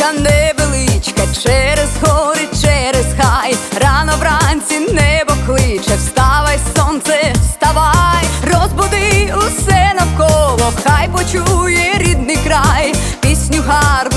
Доріжка невеличка, через гори, через хай, рано вранці небо кличе, вставай, сонце, вставай, розбуди усе навколо, хай почує рідний край, пісню гарну.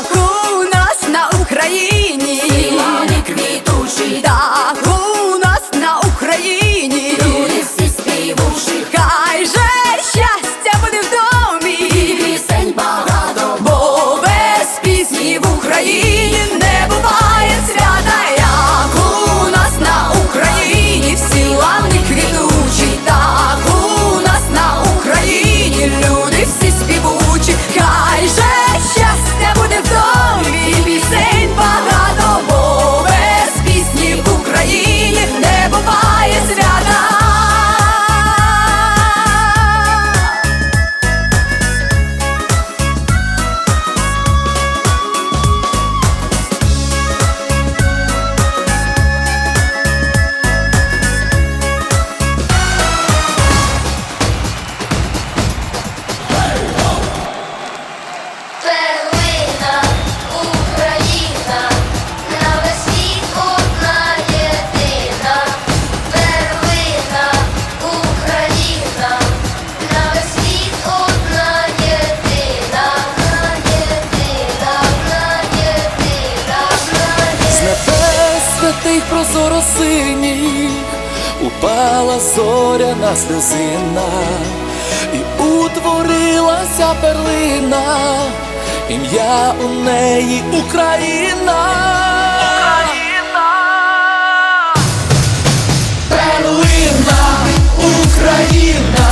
смаку у нас на Україні, квітучі квітучий, да. впала зоряна сльозина, і утворилася перлина, ім'я у неї Україна. Україна, перлина, Україна.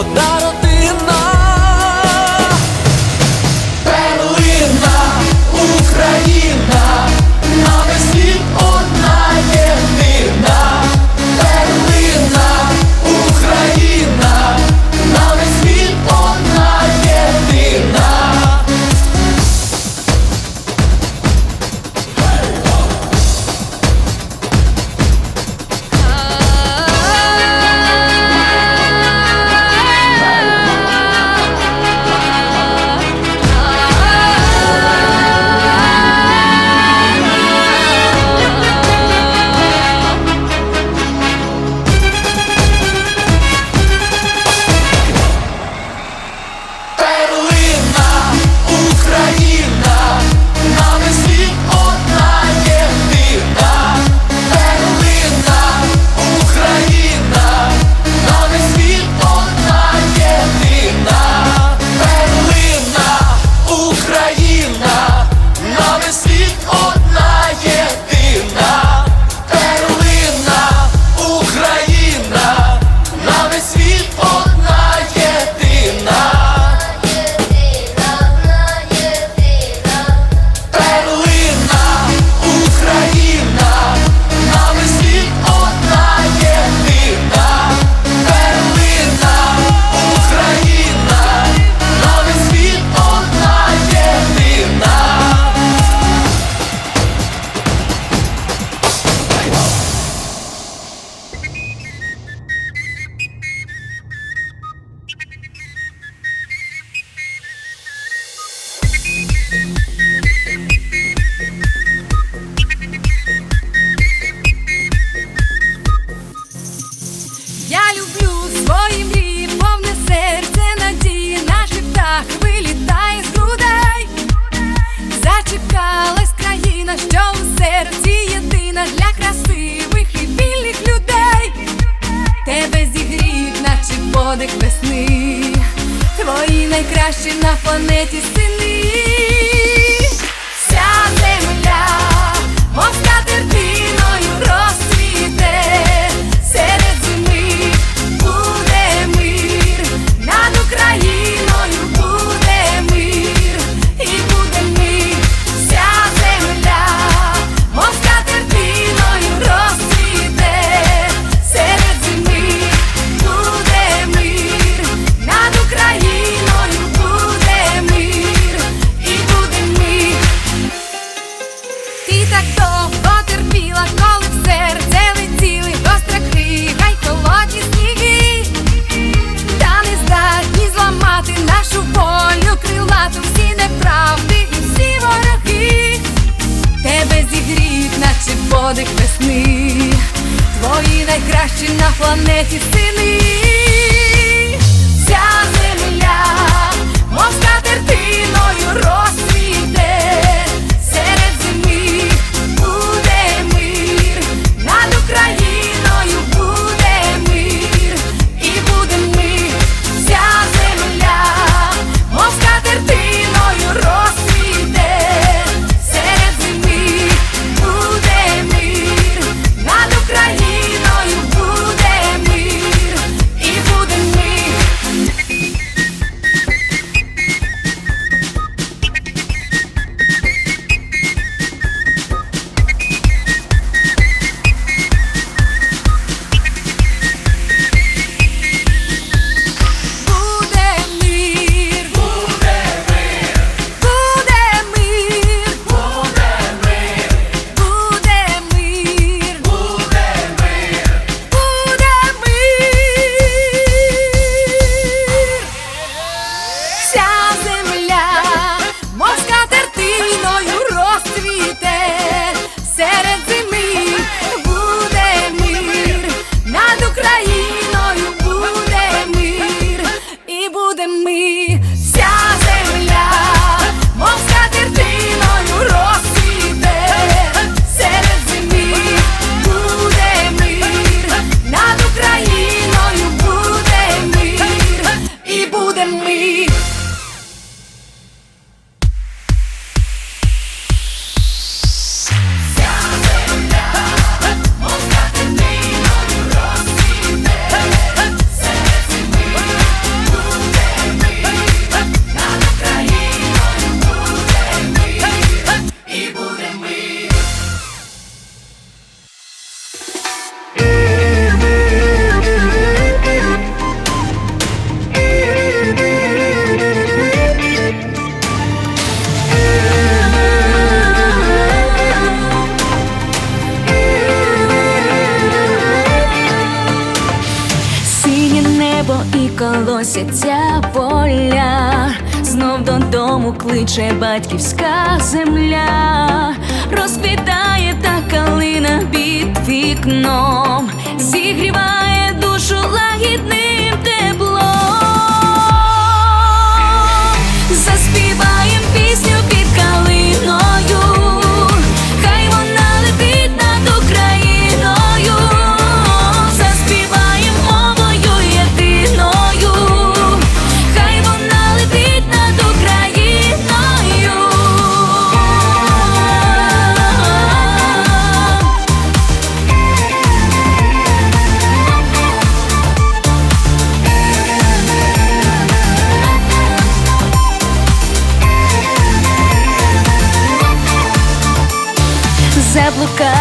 подарок Наші на планеті син. колосяться поля, знов додому кличе батьківська земля, розквітає та калина під вікном, зігріває душу лагідний.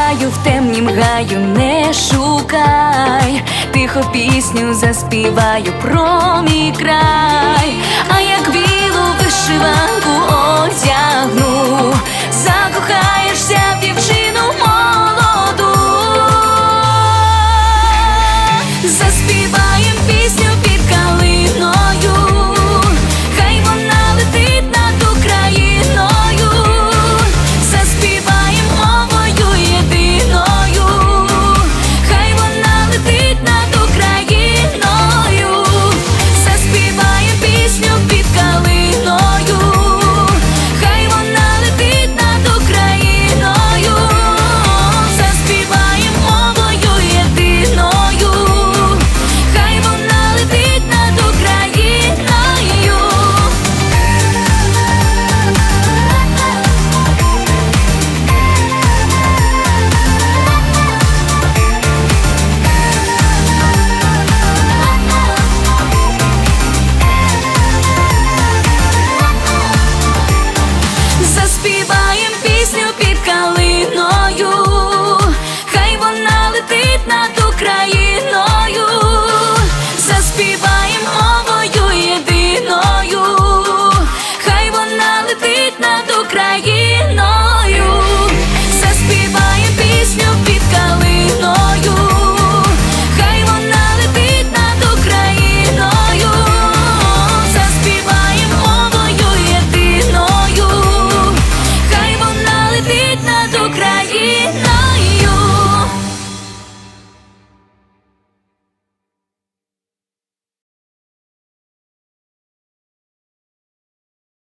краю, в темнім гаю не шукай, тихо пісню заспіваю про мій край, а як білу вишиванку одягну, закохаєш.